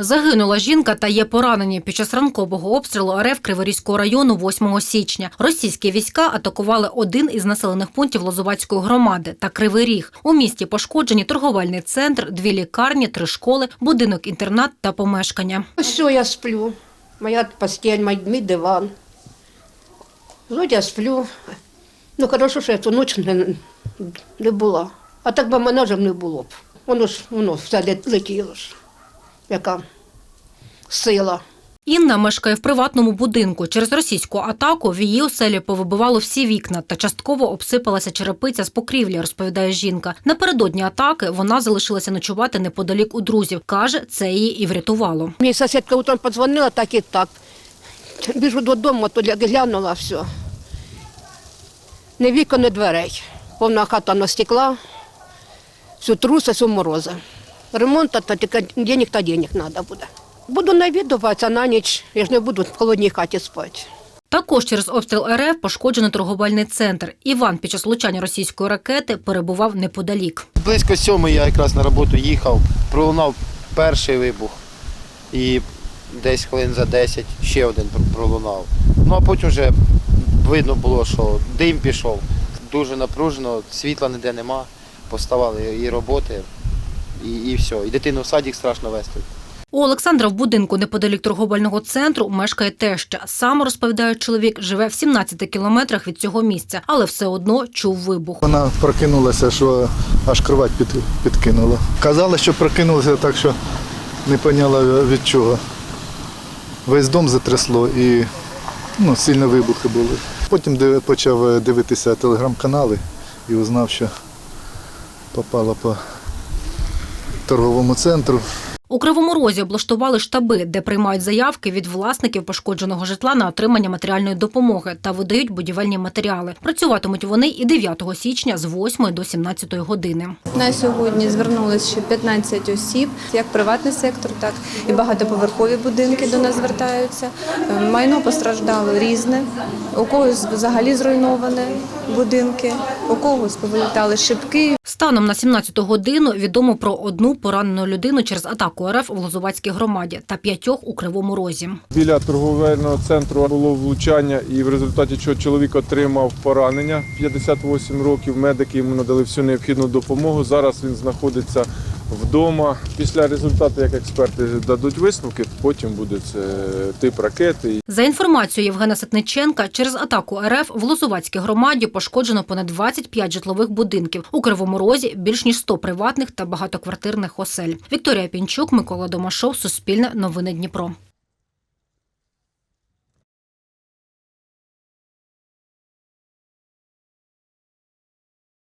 Загинула жінка та є поранені під час ранкового обстрілу РФ Криворізького району 8 січня. Російські війська атакували один із населених пунктів Лозувацької громади та Кривий Ріг. У місті пошкоджені торговельний центр, дві лікарні, три школи, будинок-інтернат та помешкання. Все, я сплю. Моя постель, мій диван. Вот я сплю. Ну, хорошо, що я ту ніч не, не була. А так би мене вже не було б. Воно ж воно все летіло ж. Яка сила. Інна мешкає в приватному будинку. Через російську атаку в її оселі повибивало всі вікна та частково обсипалася черепиця з покрівлі, розповідає жінка. Напередодні атаки вона залишилася ночувати неподалік у друзів. Каже, це її і врятувало. Мені сусідка утром подзвонила, так і так. Біжу додому, то глянула все. Ні вікон, ні дверей. Повна хата на стекла, все труси, все морози. Ремонт, то тільки денег та денег треба буде. Буду навідуватися на ніч, я ж не буду в холодній хаті спати. Також через обстріл РФ пошкоджено торговельний центр. Іван під час влучання російської ракети перебував неподалік. Близько сьомої я якраз на роботу їхав, пролунав перший вибух і десь хвилин за 10 ще один пролунав. Ну а потім вже видно було, що дим пішов. Дуже напружено, світла ніде нема, поставали і роботи, і, і все. І дитину в садик страшно вести. У Олександра в будинку неподалік торговельного центру мешкає теща. Сам розповідає чоловік, живе в 17 кілометрах від цього місця, але все одно чув вибух. Вона прокинулася, що аж кровать під, підкинула. Казала, що прокинулася так, що не поняла від чого. Весь дом затрясло і ну, сильні вибухи були. Потім почав дивитися телеграм-канали і узнав, що попала по торговому центру. У Кривому Розі облаштували штаби, де приймають заявки від власників пошкодженого житла на отримання матеріальної допомоги та видають будівельні матеріали. Працюватимуть вони і 9 січня з 8 до 17 години. На сьогодні звернулося ще 15 осіб, як приватний сектор, так і багатоповерхові будинки до нас звертаються. Е, Майно постраждало різне, у когось взагалі зруйноване будинки, у когось повилітали шибки, Станом на 17 годину відомо про одну поранену людину через атаку РФ в Лозувацькій громаді та п'ятьох у Кривому Розі. Біля торговельного центру було влучання, і в результаті чого чоловік отримав поранення 58 років. Медики йому надали всю необхідну допомогу. Зараз він знаходиться вдома. Після результату, як експерти дадуть висновки, потім буде це тип ракети. За інформацією Євгена Ситниченка, через атаку РФ в Лозувацькій громаді пошкоджено понад 25 житлових будинків. У Кривому Розі більш ніж 100 приватних та багатоквартирних осель. Вікторія Пінчук, Микола Домашов, Суспільне новини Дніпро.